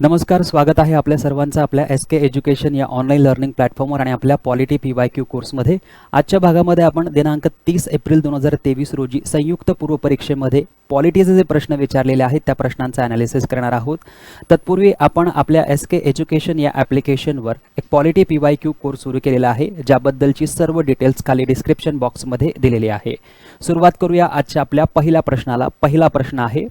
नमस्कार स्वागत आहे आपल्या सर्वांचं आपल्या एस के एज्युकेशन या ऑनलाईन लर्निंग प्लॅटफॉर्मवर आणि आपल्या पॉलिटी पी वाय क्यू कोर्समध्ये आजच्या भागामध्ये आपण दिनांक तीस एप्रिल दोन हजार तेवीस रोजी संयुक्त पूर्व परीक्षेमध्ये पॉलिटीचे जे प्रश्न विचारलेले आहेत त्या प्रश्नांचं ॲनालिसिस करणार आहोत. तत्पूर्वी आपण आपल्या एस के एज्युकेशन या ॲप्लिकेशनवर एक polity P Y Q course सुरू केलेला आहे ज्याबद्दलची सर्व डिटेल्स खाली डिस्क्रिप्शन बॉक्समध्ये दिलेली आहे. सुरुवात करूया आजच्या आपल्या पहिल्या प्रश्नाला. पहिला प्रश्न आहे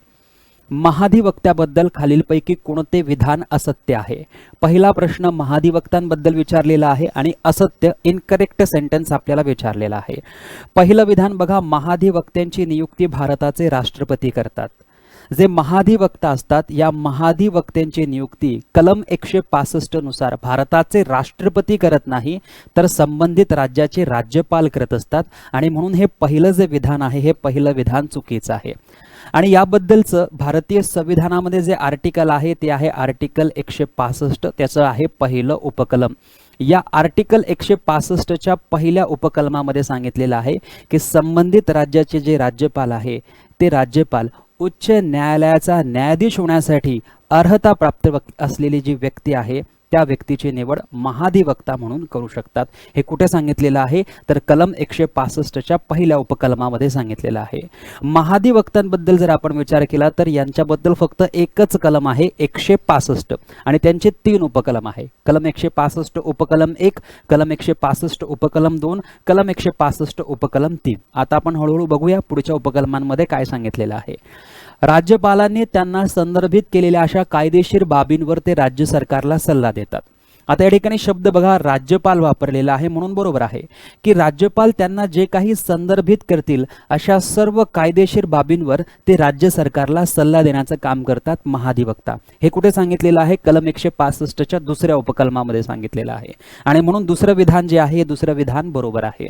महाधिवक्त्याबद्दल खालीलपैकी कोणते विधान असत्य आहे? पहिला प्रश्न महाधिवक्तांबद्दल विचारलेला आहे आणि असत्य इनकरेक्ट सेंटेन्स आपल्याला विचारलेला आहे. पहिलं विधान बघा महाधिवक्त्यांची नियुक्ती भारताचे राष्ट्रपती करतात. जे महाधिवक्ता असतात या महाधिवक्त्यांची नियुक्ती कलम एकशे पासष्टनुसार भारताचे राष्ट्रपती करत नाही तर संबंधित राज्याचे राज्यपाल करत असतात. आणि म्हणून हे पहिलं जे विधान आहे हे पहिलं विधान चुकीचं आहे. आणि याबद्दलचं भारतीय संविधानामध्ये जे आर्टिकल आहे ते आहे आर्टिकल एकशे पासष्ट. त्याचं आहे पहिलं उपकलम. या आर्टिकल एकशे पासष्टच्या पहिल्या उपकलमामध्ये सांगितलेलं आहे की संबंधित राज्याचे जे राज्यपाल आहे ते राज्यपाल उच्च न्यायालयाचा न्यायाधीश होण्यासाठी अर्हता प्राप्त असलेली जी व्यक्ती आहे त्या व्यक्तीची निवड महाधिवक्ता म्हणून करू शकतात. हे कुठे सांगितलेलं आहे? तर कलम एकशे पासष्टच्या पहिल्या उपकलमामध्ये सांगितलेलं आहे. महाधिवक्तांबद्दल जर आपण विचार केला तर यांच्याबद्दल फक्त एकच कलम आहे एकशे पासष्ट. आणि त्यांचे तीन उपकलम आहे. कलम एकशे पासष्ट उपकलम एक कलम एकशे पासष्ट उपकलम दोन कलम एकशे पासष्ट उपकलम तीन. आता आपण हळूहळू बघूया पुढच्या उपकलमांमध्ये काय सांगितलेलं आहे. राज्यपालांनी त्यांना संदर्भित केलेल्या अशा कायदेशीर बाबींवर ते राज्य सरकारला सल्ला देतात. आता या ठिकाणी शब्द बघा राज्यपाल वापरलेला आहे म्हणून बरोबर आहे की राज्यपाल त्यांना जे काही संदर्भित करतील अशा सर्व कायदेशीर बाबींवर ते राज्य सरकारला सल्ला देण्याचं काम करतात महाधिवक्ता. हे कुठे सांगितलेलं आहे? कलम एकशे पासष्टच्या दुसऱ्या उपकलमामध्ये सांगितलेलं आहे. आणि म्हणून दुसरं विधान जे आहे हे दुसरं विधान बरोबर आहे.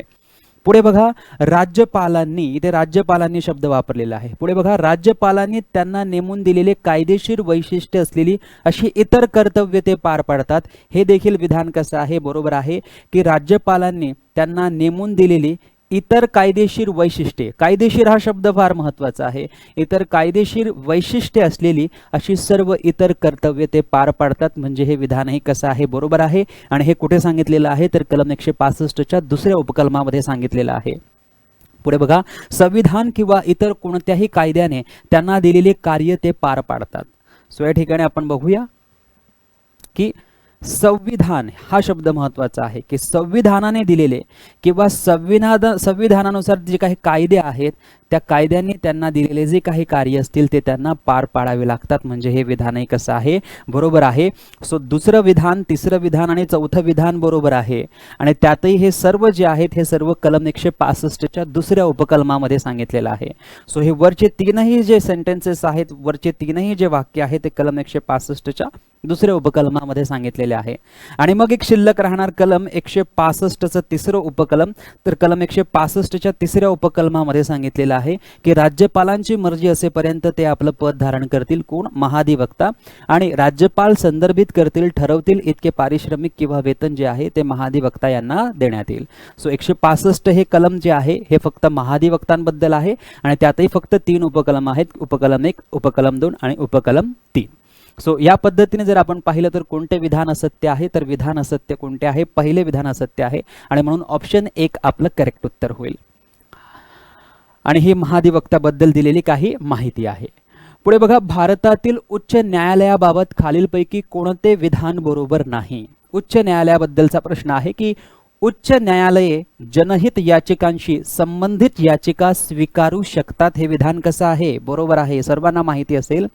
पुढे बघा राज्यपालांनी इथे राज्यपालांनी शब्द वापरलेला आहे. पुढे बघा राज्यपालांनी त्यांना नेमून दिलेले कायदेशीर वैशिष्ट्य असलेली अशी इतर कर्तव्य ते पार पाडतात. हे देखील विधान कसं आहे? बरोबर आहे की राज्यपालांनी त्यांना नेमून दिलेली इतर कायदेशीर वैशिष्ट्ये. कायदेशीर हा शब्द फार महत्त्वाचा आहे. इतर कायदेशीर वैशिष्ट्ये असलेली अशी सर्व इतर कर्तव्य ते पार पाडतात. म्हणजे हे विधानही कसं आहे बरोबर आहे? आणि हे कुठे सांगितलेलं आहे? तर कलम एकशे पासष्टच्या दुसऱ्या उपकलमामध्ये सांगितलेलं आहे. पुढे बघा. संविधान किंवा इतर कोणत्याही कायद्याने त्यांना दिलेले कार्य ते पार पाडतात. सो या ठिकाणी आपण बघूया की संविधान हा शब्द महत्त्वाचा आहे की संविधानाने दिलेले किंवा संविधान संविधानानुसार जे काही कायदे आहेत त्या कायद्यांनी त्यांना दिलेले जे काही कार्य असतील ते त्यांना पार पाडावे लागतात. म्हणजे हे विधानही कसं आहे? बरोबर आहे. सो दुसरं विधान तिसरं विधान आणि चौथं विधान बरोबर आहे. आणि त्यातही हे सर्व जे आहेत हे सर्व कलम एकशे पासष्टच्या दुसऱ्या उपकलमामध्ये सांगितलेलं आहे. सो हे वरचे तीनही जे सेंटेन्सेस आहेत वरचे तीनही जे वाक्य आहे ते कलम एकशे पासष्टच्या दुसऱ्या उपकलमामध्ये सांगितलेले आहे. आणि मग एक शिल्लक राहणार कलम एकशे पासष्टचं तिसरं उपकलम. तर कलम एकशे पासष्टच्या तिसऱ्या उपकलमामध्ये सांगितलेलं आहे की राज्यपालांची मर्जी असेपर्यंत ते आपलं पद धारण करतील कोण? महाधिवक्ता. आणि राज्यपाल संदर्भित करतील ठरवतील इतके पारिश्रमिक किंवा वेतन जे आहे ते महाधिवक्ता यांना देण्यात येईल. सो एकशे पासष्ट हे कलम जे आहे हे फक्त महाधिवक्तांबद्दल आहे आणि त्यातही फक्त तीन उपकलम आहेत. उपकलम एक उपकलम दोन आणि उपकलम तीन. सो या पद्धतीने जर आपण पाहिलं तर कोणते विधान असत्य आहे तर विधान असत्य कोणते आहे? पहिले विधान असत्य आहे आणि म्हणून ऑप्शन एक आपलं करेक्ट उत्तर होईल. आणि ही महाधिवक्त्याबद्दल दिलेली काही माहिती आहे. पुढे बघा भारतातील उच्च न्यायालयाबाबत खालीलपैकी कोणते विधान बरोबर नाही? उच्च न्यायालयाबद्दलचा प्रश्न आहे की उच्च न्यायालये जनहित याचिकांशी संबंधित याचिका स्वीकारू शकतात हे विधान कसं आहे? बरोबर आहे. सर्वांना माहिती असेल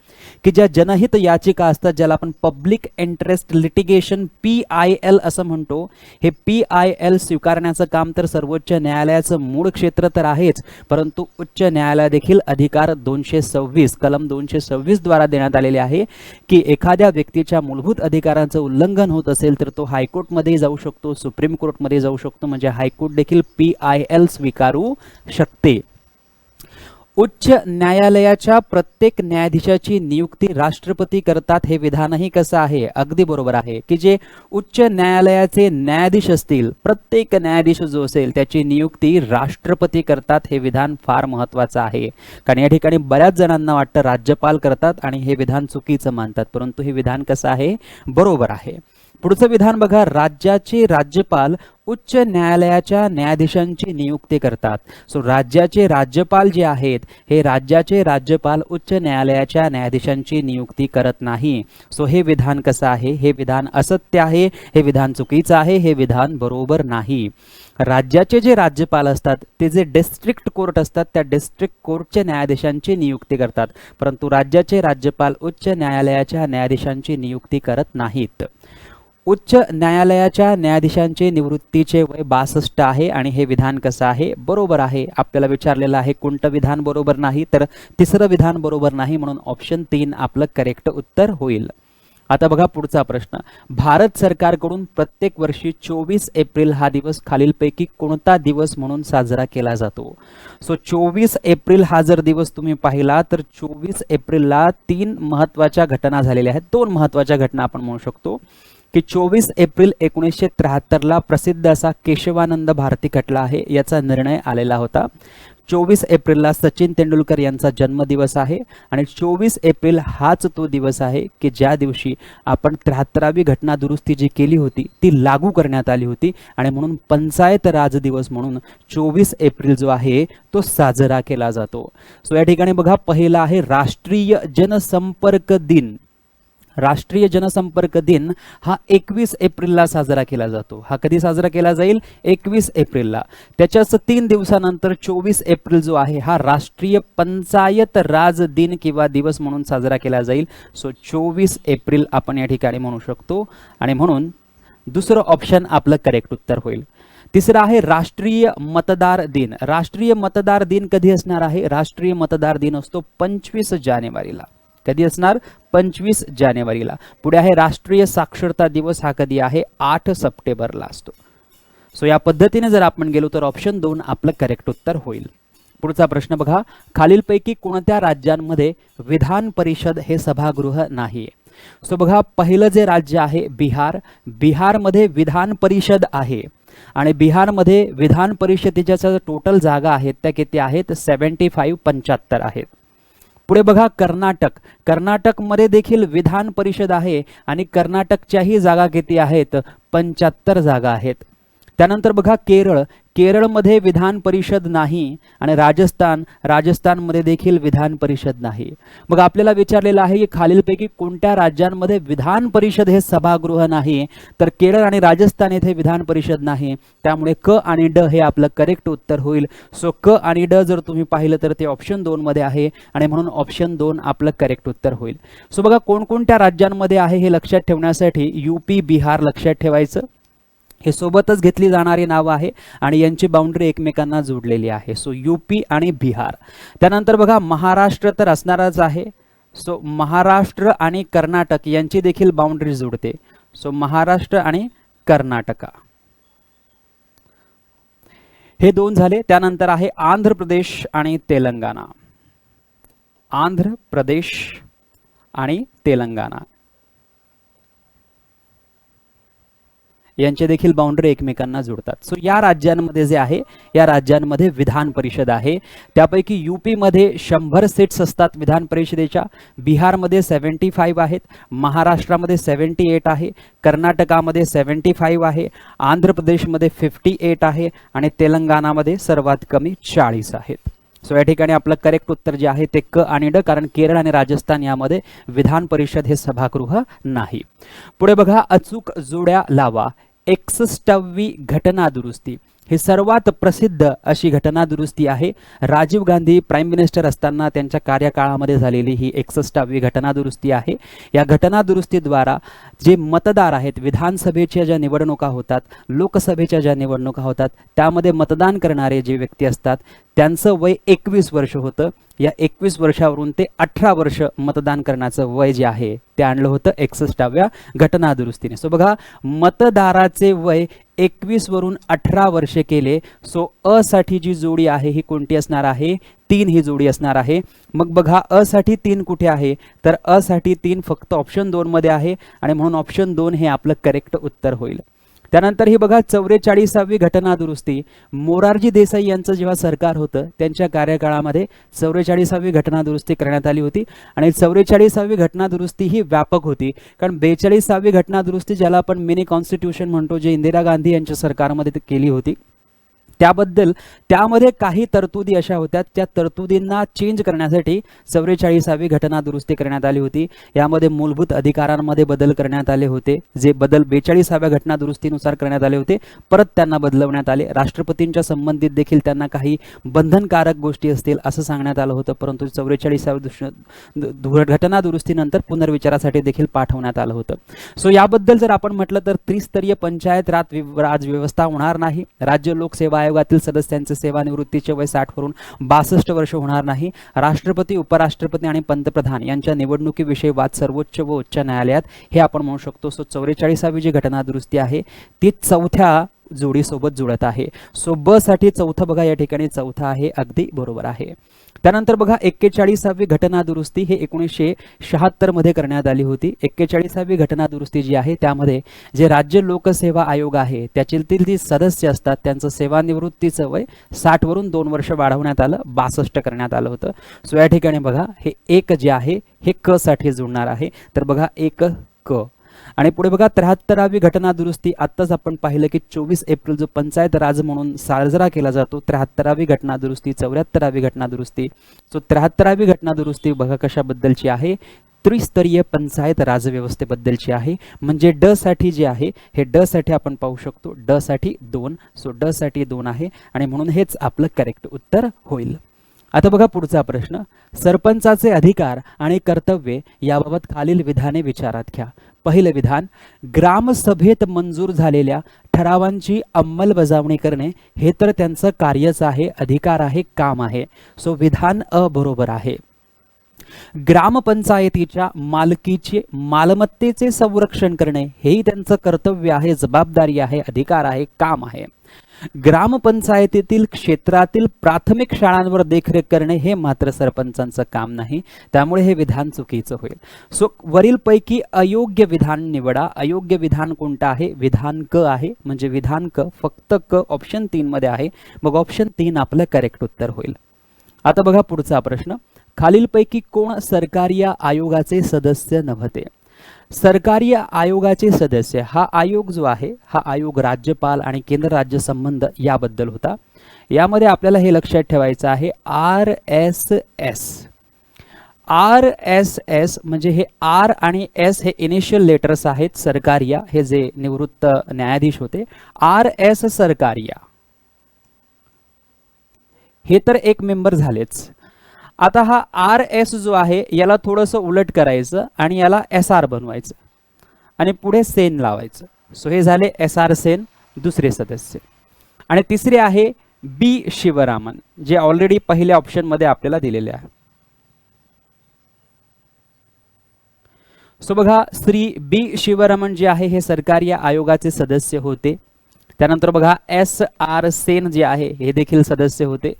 की ज्या जनहित याचिका असतात ज्याला आपण public interest litigation P I L असं म्हणतो हे पी आय एल स्वीकारण्याचं काम तर सर्वोच्च न्यायालयाचं मूळ क्षेत्र तर आहेच परंतु उच्च न्यायालय देखील अधिकार दोनशे सव्वीस कलम दोनशे सव्वीसद्वारा देण्यात आलेले आहे की एखाद्या व्यक्तीच्या मूलभूत अधिकारांचं उल्लंघन होत असेल तर तो हायकोर्टमध्ये जाऊ शकतो सुप्रीम कोर्टमध्ये जाऊ शकतो म्हणजे हायकोर्ट देखील पी आय एल स्वीकारू शकते. उच्च न्यायालयाच्या प्रत्येक न्यायाधीशाची नियुक्ती राष्ट्रपती करतात हे विधानही कसं आहे? अगदी बरोबर आहे की जे उच्च न्यायालयाचे न्यायाधीश असतील प्रत्येक न्यायाधीश जो असेल त्याची नियुक्ती राष्ट्रपती करतात हे विधान फार महत्त्वाचं आहे. कारण या ठिकाणी बऱ्याच जणांना वाटतं राज्यपाल करतात आणि हे विधान चुकीचं मानतात परंतु हे विधान कसं आहे? बरोबर आहे. पुढचं विधान बघा राज्याचे राज्यपाल उच्च न्यायालयाच्या न्यायाधीशांची नियुक्ती करतात. सो राज्याचे राज्यपाल जे आहेत हे राज्याचे राज्यपाल उच्च न्यायालयाच्या न्यायाधीशांची नियुक्ती करत नाही. सो हे विधान कसं आहे? हे विधान असत्य आहे हे विधान चुकीचं आहे हे विधान बरोबर नाही. राज्याचे जे राज्यपाल असतात ते जे डिस्ट्रिक्ट कोर्ट असतात त्या डिस्ट्रिक्ट कोर्टच्या न्यायाधीशांची नियुक्ती करतात. परंतु राज्याचे राज्यपाल उच्च न्यायालयाच्या न्यायाधीशांची नियुक्ती करत नाहीत. उच्च न्यायालयाच्या न्यायाधीशांचे निवृत्तीचे वय बासष्ट आहे आणि हे विधान कसं आहे? बरोबर आहे. आपल्याला विचारलेलं आहे कोणतं विधान बरोबर नाही? तर तिसरं विधान बरोबर नाही म्हणून ऑप्शन तीन आपलं करेक्ट उत्तर होईल. आता बघा पुढचा प्रश्न. भारत सरकारकडून प्रत्येक वर्षी चोवीस एप्रिल हा दिवस खालीलपैकी कोणता दिवस म्हणून साजरा केला जातो? सो चोवीस एप्रिल हा जर दिवस तुम्ही पाहिला तर चोवीस एप्रिलला तीन महत्त्वाच्या घटना झालेल्या आहेत. दोन महत्त्वाच्या घटना आपण म्हणू शकतो. की चोवीस एप्रिल एकोणीसशे त्र्याहत्तरला प्रसिद्ध असा केशवानंद भारती खटला आहे याचा निर्णय आलेला होता. चोवीस एप्रिलला सचिन तेंडुलकर यांचा जन्मदिवस आहे आणि चोवीस एप्रिल हाच तो दिवस आहे की ज्या दिवशी आपण त्र्याहत्तरावी घटना दुरुस्ती जी केली होती ती लागू करण्यात आली होती आणि म्हणून पंचायत राज दिवस म्हणून चोवीस एप्रिल जो आहे तो साजरा केला जातो. सो या ठिकाणी बघा पहिला आहे राष्ट्रीय जनसंपर्क दिन. राष्ट्रीय जनसंपर्क दिन हा एकवीस एप्रिलला साजरा केला जातो. हा कधी साजरा केला जाईल? एकवीस एप्रिलला. त्याच्याच तीन दिवसानंतर चोवीस एप्रिल जो आहे हा राष्ट्रीय पंचायत राज दिन किंवा दिवस म्हणून साजरा केला जाईल. सो चोवीस एप्रिल आपण या ठिकाणी म्हणू शकतो. आणि म्हणून दुसरं ऑप्शन आपलं करेक्ट उत्तर होईल. तिसरं आहे राष्ट्रीय मतदार दिन. राष्ट्रीय मतदार दिन कधी असणार आहे? राष्ट्रीय मतदार दिन असतो पंचवीस जानेवारीला. कधी असणार? पंचवीस जानेवारीला. पुढे आहे राष्ट्रीय साक्षरता दिवस. हा कधी आहे? आठ सप्टेंबरला असतो. सो या पद्धतीने जर आपण गेलो तर ऑप्शन दोन आपलं करेक्ट उत्तर होईल. पुढचा प्रश्न बघा. खालीलपैकी कोणत्या राज्यांमध्ये विधान परिषद हे सभागृह नाही सो बघा पहिलं जे राज्य आहे बिहार बिहारमध्ये विधान परिषद आहे. आणि बिहारमध्ये विधान परिषदेच्या टोटल जागा आहेत त्या किती आहेत? सेवन्टी फाईव्ह पंच्याहत्तर आहेत. पुढे बघा कर्नाटक. कर्नाटकमध्ये देखील विधान परिषद आहे आणि कर्नाटकच्याही जागा किती आहेत? पंच्याहत्तर जागा आहेत. त्यानंतर बघा केरळ. केरळमध्ये विधान परिषद नाही आणि राजस्थान राजस्थानमध्ये देखील विधान परिषद नाही. मग आपल्याला विचारलेलं आहे की खालीलपैकी कोणत्या राज्यांमध्ये विधान परिषद हे सभागृह नाही तर केरळ आणि राजस्थान येथे विधान परिषद नाही. त्यामुळे क आणि ड हे आपलं करेक्ट उत्तर होईल. सो क आणि ड जर तुम्ही पाहिलं तर ते ऑप्शन दोनमध्ये आहे आणि म्हणून ऑप्शन दोन आपलं करेक्ट उत्तर होईल. सो बघा कोणकोणत्या राज्यांमध्ये आहे हे लक्षात ठेवण्यासाठी युपी बिहार लक्षात ठेवायचं. हे सोबतच घेतली जाणारी नावं आहे आणि यांची बाउंड्री एकमेकांना जोडलेली आहे. सो यूपी आणि बिहार. त्यानंतर बघा महाराष्ट्र तर असणारच आहे. सो महाराष्ट्र आणि कर्नाटक यांची देखील बाउंड्री जोडते. सो महाराष्ट्र आणि कर्नाटका. हे दोन झाले. त्यानंतर आहे आंध्र प्रदेश आणि तेलंगणा. आंध्र प्रदेश आणि तेलंगणा. यांचे देखील बाउंड्री एकमेकांना जोडतात. सो या राज्यांमध्ये जे आहे या राज्यांमध्ये विधान परिषद आहे. त्यापैकी युपीमध्ये शंभर सीट्स असतात विधान परिषदेच्या. बिहारमध्ये सेवन्टी फाईव्ह आहेत. महाराष्ट्रामध्ये सेवन्टी एट आहे. कर्नाटकामध्ये सेवन्टी फाईव्ह आहे. आंध्र प्रदेशमध्ये फिफ्टी एट आहे. आणि तेलंगणामध्ये सर्वात कमी चाळीस आहेत. सो या ठिकाणी आपलं करेक्ट उत्तर जे आहे ते क आणि ड कारण केरळ आणि राजस्थान यामध्ये विधान परिषद हे सभागृह नाही. पुढे बघा अचूक जोड्या लावा. एकसष्टावी घटना दुरुस्ती. ही सर्वात प्रसिद्ध अशी घटना दुरुस्ती आहे. राजीव गांधी प्राईम मिनिस्टर असताना त्यांच्या कार्यकाळामध्ये झालेली ही एकसष्टावी घटना दुरुस्ती आहे. या घटना दुरुस्तीद्वारा जे मतदार आहेत विधानसभेच्या ज्या निवडणुका होतात लोकसभेच्या ज्या निवडणुका होतात त्यामध्ये मतदान करणारे जे व्यक्ती असतात त्यांचं वय एकवीस वर्ष होतं. या एकवीस वर्षावरून ते अठरा वर्ष मतदान करण्याचं वय जे आहे ते आणलं होतं एकसष्टाव्या घटना दुरुस्तीने. सो बघा मतदाराचे वय एकवीस वरून अठरा वर्षे केले. सो अ साठी जी जोडी आहे ही कोणती असणार आहे? तीन ही जोडी असणार आहे. मग बघा अ साठी तीन कुठे आहे? तर अ साठी तीन फक्त ऑप्शन दोनमध्ये आहे आणि म्हणून ऑप्शन दोन हे आपलं करेक्ट उत्तर होईल. त्यानंतर ही बघा चौवेचाळीसावी घटना दुरुस्ती. मोरारजी देसाई यांचं जेव्हा सरकार होतं त्यांच्या कार्यकाळामध्ये चौवेचाळीसावी घटना दुरुस्ती करण्यात आली होती. आणि चौवेचाळीसावी घटना दुरुस्ती ही व्यापक होती. कारण बेचाळीसावी घटना दुरुस्ती ज्याला आपण मिनी कॉन्स्टिट्यूशन म्हणतो जे इंदिरा गांधी यांच्या सरकारमध्ये केली होती त्याबद्दल त्यामध्ये काही तरतुदी अशा होत्या. त्या तरतुदींना चेंज करण्यासाठी चव्वेचाळीसावी घटना दुरुस्ती करण्यात आली होती. यामध्ये मूलभूत अधिकारांमध्ये बदल करण्यात आले होते. जे बदल बेचाळीसाव्या घटना दुरुस्तीनुसार करण्यात आले होते परत त्यांना बदलवण्यात आले. राष्ट्रपतींच्या संबंधित देखील त्यांना काही बंधनकारक गोष्टी असतील असं सांगण्यात आलं होतं परंतु चव्वेचाळीसाव्या दुष घटना दुरुस्तीनंतर पुनर्विचारासाठी देखील पाठवण्यात आलं होतं. सो याबद्दल जर आपण म्हटलं तर त्रिस्तरीय पंचायत राज राज व्यवस्था होणार नाही. राज्य लोकसेवा आयोगातील सदस्यांचे सेवानिवृत्तीचे वय साठवरून बासष्ट वर्ष होणार नाही. राष्ट्रपती उपराष्ट्रपती आणि पंतप्रधान यांच्या निवडणुकीविषयी वाद सर्वोच्च व उच्च न्यायालयात हे आपण म्हणू शकतो. सो चौवेचाळीसावी जी घटना दुरुस्ती आहे ती चौथ्या जोडीसोबत जुळत आहे. सो ब साठी चौथं बघा या ठिकाणी चौथा आहे अगदी बरोबर आहे. त्यानंतर बघा एक्केचाळीसावी घटना दुरुस्ती हे एकोणीसशे शहात्तरमध्ये करण्यात आली होती. एक्केचाळीसावी घटना दुरुस्ती जी आहे त्यामध्ये जे राज्य लोकसेवा आयोग आहे त्याच्यातील जी सदस्य असतात त्यांचं सेवानिवृत्तीचं वय साठ वरून दोन वर्ष वाढवण्यात आलं बासष्ट करण्यात आलं होतं. सो या ठिकाणी बघा हे एक जे आहे हे क साठी जुळणार आहे. तर बघा एक क. आणि पुढे बघा त्र्याहत्तरावी घटना दुरुस्ती. आत्ताच आपण पाहिलं की चोवीस एप्रिल जो पंचायत राज म्हणून साजरा केला जातो त्र्याहत्तरावी घटना दुरुस्ती चौऱ्याहत्तरावी घटना दुरुस्ती. सो त्र्याहत्तरावी घटना दुरुस्ती बघा कशाबद्दलची आहे. त्रिस्तरीय पंचायत राजव्यवस्थेबद्दलची आहे. म्हणजे ड साठी जे आहे हे ड साठी आपण पाहू शकतो. ड साठी दोन. सो ड साठी दोन आहे. आणि म्हणून हेच आपलं करेक्ट उत्तर होईल. आता बघा पुढचा प्रश्न. सरपंचाचे अधिकार आणि कर्तव्ये याबाबत खालील विधाने विचारात घ्या. पहिलं विधान ग्रामसभेत मंजूर झालेल्या ठरावांची अंमलबजावणी करणे हे तर त्यांचं कार्यच आहे अधिकार आहे काम आहे. सो विधान अ बरोबर आहे. ग्रामपंचायतीच्या मालकीचे मालमत्तेचे संरक्षण करणे हेही त्यांचं कर्तव्य आहे जबाबदारी आहे अधिकार आहे काम आहे. ग्रामपंचायतीतील क्षेत्रातील प्राथमिक शाळांवर देखरेख करणे हे मात्र सरपंचांचं काम नाही. त्यामुळे हे विधान चुकीचं होईल. सो वरीलपैकी अयोग्य विधान निवडा. अयोग्य विधान कोणतं आहे? विधान क आहे. म्हणजे विधान क फक्त क ऑप्शन तीनमध्ये आहे. मग ऑप्शन तीन आपलं करेक्ट उत्तर होईल. आता बघा पुढचा प्रश्न. खालीलपैकी कोण सरकारी आयोगाचे सदस्य नव्हते? सरकारी आयोगाचे सदस्य हा आयोग जो आहे हा आयोग राज्यपाल आणि केंद्र राज्य संबंध याबद्दल होता. यामध्ये आपल्याला हे लक्षात ठेवायचं आहे R S S. R S S म्हणजे हे आर आणि एस हे इनिशियल लेटर्स आहेत सरकारिया हे जे निवृत्त न्यायाधीश होते. R S Sarkaria. हे तर एक मेंबर झालेच. आता हा आर एस जो आहे याला थोडंसं उलट करायचं आणि याला एस आर बनवायचं. आणि पुढे सेन लावायचं. सो हे झाले एस आर सेन दुसरे सदस्य. आणि तिसरे आहे बी शिवरामन जे ऑलरेडी पहिल्या ऑप्शनमध्ये आपल्याला दिलेले आहे. सो बघा श्री बी शिवरामन जे आहे हे सरकारी आयोगाचे सदस्य होते. त्यानंतर बघा एस आर सेन जे आहे हे देखील सदस्य होते.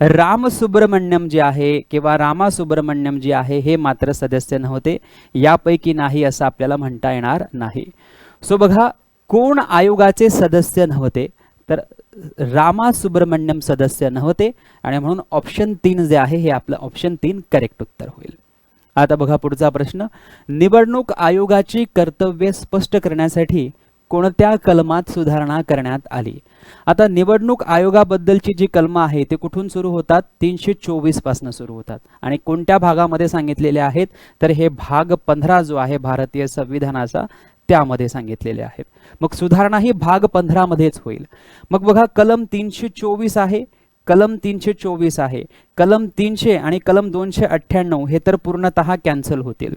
राम सुब्रमण्यम जे आहे किंवा रामा सुब्रमण्यम जे आहे हे मात्र सदस्य नव्हते. यापैकी नाही असं आपल्याला म्हणता येणार नाही. सो बघा कोण आयोगाचे सदस्य नव्हते? तर रामा सुब्रमण्यम सदस्य नव्हते आणि म्हणून ऑप्शन तीन जे आहे हे आपलं ऑप्शन तीन करेक्ट उत्तर होईल. आता बघा पुढचा प्रश्न. निवडणूक आयोगाची कर्तव्ये स्पष्ट करण्यासाठी कोणत्या कलमात सुधारणा करण्यात आली? आता निवडणूक आयोगाबद्दलची जी कलमं आहे ते कुठून सुरू होतात? तीनशे चोवीसपासून सुरू होतात. आणि कोणत्या भागामध्ये सांगितलेले आहेत? तर हे भाग पंधरा जो आहे भारतीय संविधानाचा त्यामध्ये सांगितलेले आहेत. मग सुधारणा ही भाग पंधरा मध्येच होईल. मग बघा कलम तीनशे चोवीस आहे कलम तीनशे चोवीस आहे कलम तीनशे आणि कलम दोनशे अठ्ठ्याण्णव हे तर पूर्णतः कॅन्सल होतील.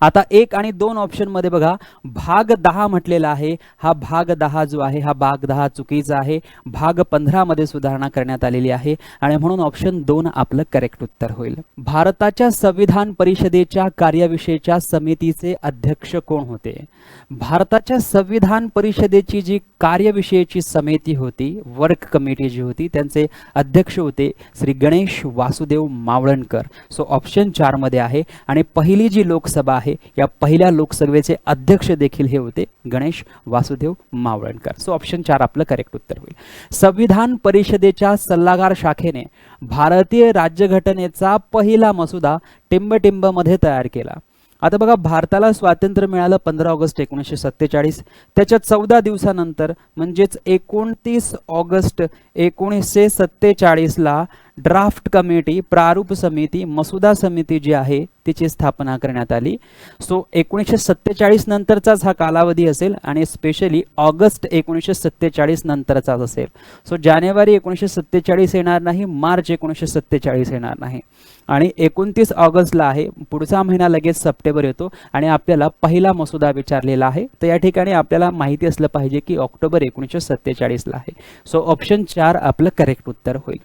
आता एक आणि दोन ऑप्शनमध्ये बघा भाग दहा म्हटलेला आहे. हा भाग दहा जो आहे हा भाग दहा चुकीचा आहे. भाग पंधरामध्ये सुधारणा करण्यात आलेली आहे. आणि म्हणून ऑप्शन दोन आपलं करेक्ट उत्तर होईल. भारताच्या संविधान परिषदेच्या कार्याविषयीच्या समितीचे अध्यक्ष कोण होते? भारताच्या संविधान परिषदेची जी कार्यविषयीची समिती होती वर्क कमिटी जी होती त्यांचे अध्यक्ष होते श्री गणेश वासुदेव मावळणकर. सो ऑप्शन चारमध्ये आहे. आणि पहिली जी लोकसभा आहे या पहिल्या लोकसभेचे अध्यक्ष देखील हे होते गणेश वासुदेव मावळणकर. सो ऑप्शन चार आपलं करेक्ट उत्तर होईल. संविधान परिषदेच्या सल्लागार शाखेने भारतीय राज्यघटनेचा पहिला मसुदा टिंबटिंबमध्ये तयार केला. आता बघा भारताला स्वातंत्र्य मिळालं पंधरा ऑगस्ट एकोणीसशे सत्तेचाळीस. त्याच्या चौदा दिवसानंतर म्हणजेच एकोणतीस ऑगस्ट एकोणीसशे सत्तेचाळीसला ड्राफ्ट कमिटी प्रारूप समिती मसुदा समिती जी आहे तिची स्थापना करण्यात आली. सो एकोणीसशे सत्तेचाळीस नंतरचाच हा कालावधी असेल आणि स्पेशली ऑगस्ट एकोणीसशे सत्तेचाळीस नंतरचाच असेल. सो जानेवारी एकोणीसशे सत्तेचाळीस येणार नाही मार्च एकोणीसशे सत्तेचाळीस येणार नाही. आणि एकोणतीस ऑगस्टला आहे पुढचा महिना लगेच सप्टेंबर येतो आणि आपल्याला पहिला मसुदा विचारलेला आहे. तर या ठिकाणी आपल्याला माहिती असलं पाहिजे की ऑक्टोबर एकोणीसशे सत्तेचाळीसला आहे. सो ऑप्शन चार आपलं करेक्ट उत्तर होईल.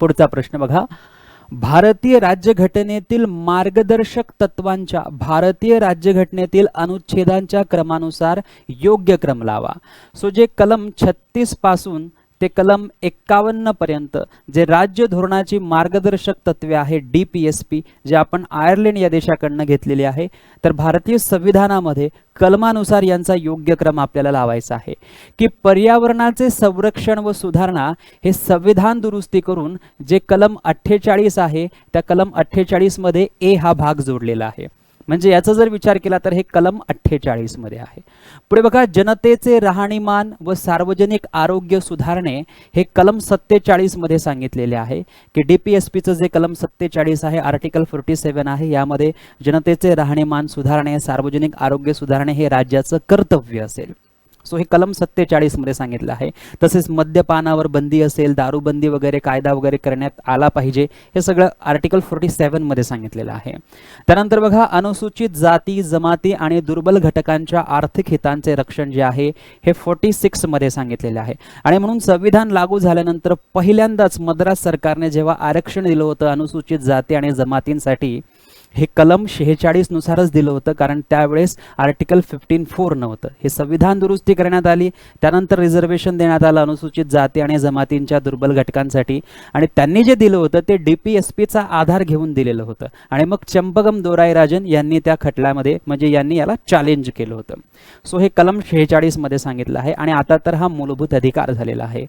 पुढचा प्रश्न बघा. भारतीय राज्यघटनेतील मार्गदर्शक तत्वांच्या भारतीय राज्यघटनेतील अनुच्छेदांच्या क्रमानुसार योग्य क्रम लावा. सो जे कलम छत्तीसपासून ते कलम एक्कावन्न पर्यंत जे राज्य धोरणाची मार्गदर्शक तत्वे आहे डी पी एस पी जे आपण आयर्लंड या देशाकडनं घेतलेले आहे तर भारतीय संविधानामध्ये कलमानुसार यांचा योग्य क्रम आपल्याला लावायचा आहे. की पर्यावरणाचे संरक्षण व सुधारणा हे संविधान दुरुस्ती करून जे कलम अठ्ठेचाळीस आहे त्या कलम अठ्ठेचाळीसमध्ये ए हा भाग जोडलेला आहे. म्हणजे याचा जर विचार केला तर हे कलम अठ्ठेचाळीसमध्ये आहे. पुढे बघा जनतेचे राहणीमान व सार्वजनिक आरोग्य सुधारणे हे कलम सत्तेचाळीसमध्ये सांगितलेले आहे. की डी पी एस पीचं जे कलम सत्तेचाळीस आहे आर्टिकल फोर्टी सेवन आहे यामध्ये जनतेचे राहणीमान सुधारणे सार्वजनिक आरोग्य सुधारणे हे राज्याचं कर्तव्य असेल. सो हे कलम सत्तेचाळीसमध्ये सांगितलं आहे. तसेच मद्यपानावर बंदी असेल दारूबंदी वगैरे कायदा वगैरे करण्यात आला पाहिजे हे सगळं आर्टिकल फोर्टी सेवनमध्ये सांगितलेलं आहे. त्यानंतर बघा अनुसूचित जाती जमाती आणि दुर्बल घटकांच्या आर्थिक हितांचे रक्षण जे आहे हे फोर्टी सिक्समध्ये सांगितलेलं आहे. आणि म्हणून संविधान लागू झाल्यानंतर पहिल्यांदाच मद्रास सरकारने जेव्हा आरक्षण दिलं होतं अनुसूचित जाती आणि जमातींसाठी हे कलम शेहेचाळीस नुसारच दिलं होतं कारण त्यावेळेस आर्टिकल फिफ्टीन फोर नव्हतं. हे संविधान दुरुस्ती करण्यात आली त्यानंतर रिझर्वेशन देण्यात आलं अनुसूचित जाती आणि जमातींच्या दुर्बल घटकांसाठी. आणि त्यांनी जे दिलं होतं ते डी पी एस पीचा आधार घेऊन दिलेलं होतं. आणि मग चंपगम दोरायराजन यांनी त्या खटल्यामध्ये म्हणजे यांनी याला चॅलेंज केलं होतं. सो हे कलम शेहेचाळीसमध्ये सांगितलं आहे. आणि आता तर हा मूलभूत अधिकार झालेला आहे.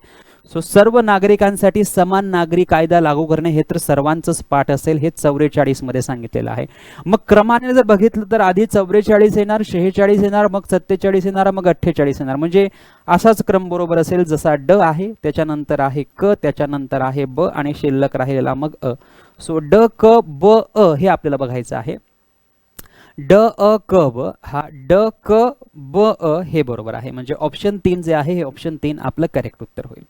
सो सर्व नागरिकांसाठी समान नागरी कायदा लागू करणे हे तर सर्वांचंच पाठ असेल हे चौवेचाळीसमध्ये सांगितलेलं आहे. मग क्रमाने जर बघितलं तर आधी चौवेचाळीस येणार शेहेचाळीस येणार मग सत्तेचाळीस येणार मग अठ्ठेचाळीस येणार. म्हणजे असाच क्रम बरोबर असेल जसा ड आहे त्याच्यानंतर आहे क त्याच्यानंतर आहे ब आणि शिल्लक राहिलेला मग अ. सो ड क ब अ हे आपल्याला बघायचं आहे. ड अ क ब हा ड क ब अ हे बरोबर आहे. म्हणजे ऑप्शन तीन जे आहे हे ऑप्शन तीन आपलं करेक्ट उत्तर होईल.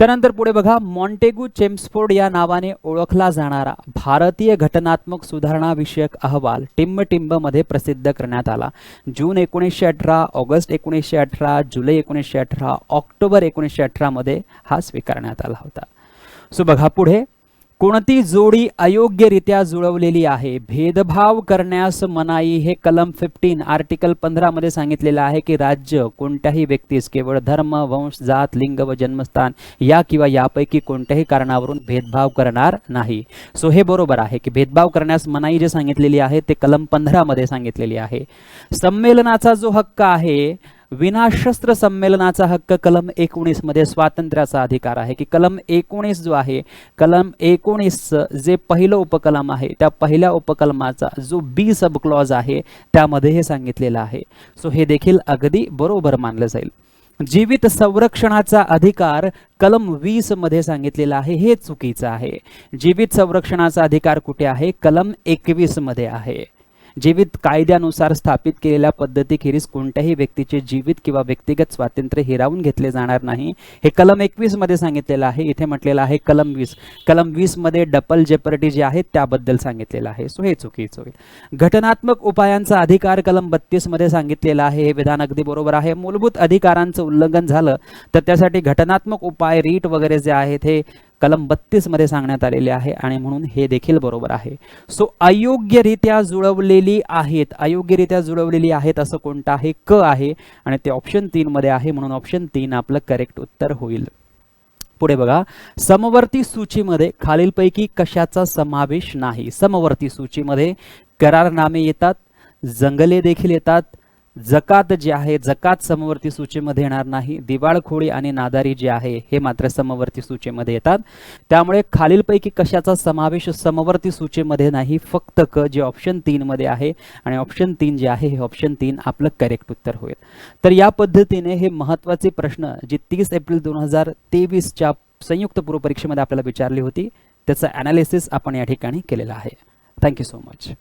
त्यानंतर पुढे बघा मॉन्टेगू चेम्सफोर्ड या नावाने ओळखला जाणारा भारतीय घटनात्मक सुधारणा विषयक अहवाल टिंबमध्ये प्रसिद्ध करण्यात आला. जून एकोणीसशे अठरा ऑगस्ट एकोणीसशे अठरा जुलै एकोणीसशे अठरा ऑक्टोबर एकोणीसशे अठरामध्ये हा स्वीकारण्यात आला होता. सो बघा पुढे कोणती जोडी अयोग्यरित्या जुळवलेली आहे? भेदभाव करण्यास मनाई हे कलम फिफ्टीन आर्टिकल पंधरामध्ये सांगितलेलं आहे की राज्य कोणत्याही व्यक्तीस केवळ धर्म वंश जात लिंग व जन्मस्थान या किंवा यापैकी कोणत्याही कारणावरून भेदभाव करणार नाही. सो हे बरोबर आहे की भेदभाव करण्यास मनाई जे सांगितलेली आहे ते कलम पंधरामध्ये सांगितलेली आहे. संमेलनाचा जो हक्क आहे विनाशस्त्र संमेलनाचा हक्क कलम एकोणीसमध्ये स्वातंत्र्याचा अधिकार आहे की कलम एकोणीस जो आहे कलम एकोणीसचं जे पहिलं उपकलम आहे त्या पहिल्या उपकलमाचा जो बी सब क्लॉज आहे त्यामध्ये हे सांगितलेलं आहे. सो हे देखील अगदी बरोबर मानलं जाईल. जीवित संरक्षणाचा अधिकार कलम वीसमध्ये सांगितलेला आहे हे चुकीचं आहे. जीवित संरक्षणाचा अधिकार कुठे आहे? कलम एकवीसमध्ये आहे. जीवित कायद्यानुसार स्थापित केलेल्या पद्धतीखेरीज कोणत्याही व्यक्तीचे जीवित किंवा व्यक्तिगत स्वातंत्र्य हिरावून घेतले जाणार नाही. हे कलम एकवीसमध्ये सांगितलेलं आहे. इथे म्हटलेलं आहे कलम वीस. कलम वीसमध्ये डबल जेपर्टी जे आहे त्याबद्दल सांगितलेलं आहे. सो हे चुकीचं होईल. घटनात्मक उपायांचा अधिकार कलम बत्तीसमध्ये सांगितलेलं आहे. हे विधान अगदी बरोबर आहे. मूलभूत अधिकारांचं उल्लंघन झालं तर त्यासाठी घटनात्मक उपाय रीट वगैरे जे आहेत हे कलम बत्तीसमध्ये सांगण्यात आलेले आहे आणि म्हणून हे देखील बरोबर आहे. सो अयोग्यरित्या जुळवलेली आहेत. अयोग्यरित्या जुळवलेली आहेत असं कोणतं आहे क आहे आणि ते ऑप्शन तीनमध्ये आहे म्हणून ऑप्शन तीन आपलं करेक्ट उत्तर होईल. पुढे बघा. समवर्ती सूचीमध्ये खालीलपैकी कशाचा समावेश नाही? समवर्ती सूचीमध्ये करारनामे येतात जंगले देखील येतात जकात जे आहे जकात समवर्ती सूचीमध्ये येणार नाही. दिवाळखोळी आणि नादारी जे आहे हे मात्र समवर्ती सूचीमध्ये येतात. त्यामुळे खालीलपैकी कशाचा समावेश समवर्ती सूचीमध्ये नाही फक्त क जे ऑप्शन तीन मध्ये आहे आणि ऑप्शन तीन जे आहे हे ऑप्शन तीन आपलं करेक्ट उत्तर होईल. तर या पद्धतीने हे महत्त्वाचे प्रश्न जे तीस एप्रिल दोन हजार तेवीसच्या संयुक्त पूर्व परीक्षेमध्ये आपल्याला विचारली होती त्याचं ॲनालिसिस आपण या ठिकाणी केलेलं आहे. Thank you so much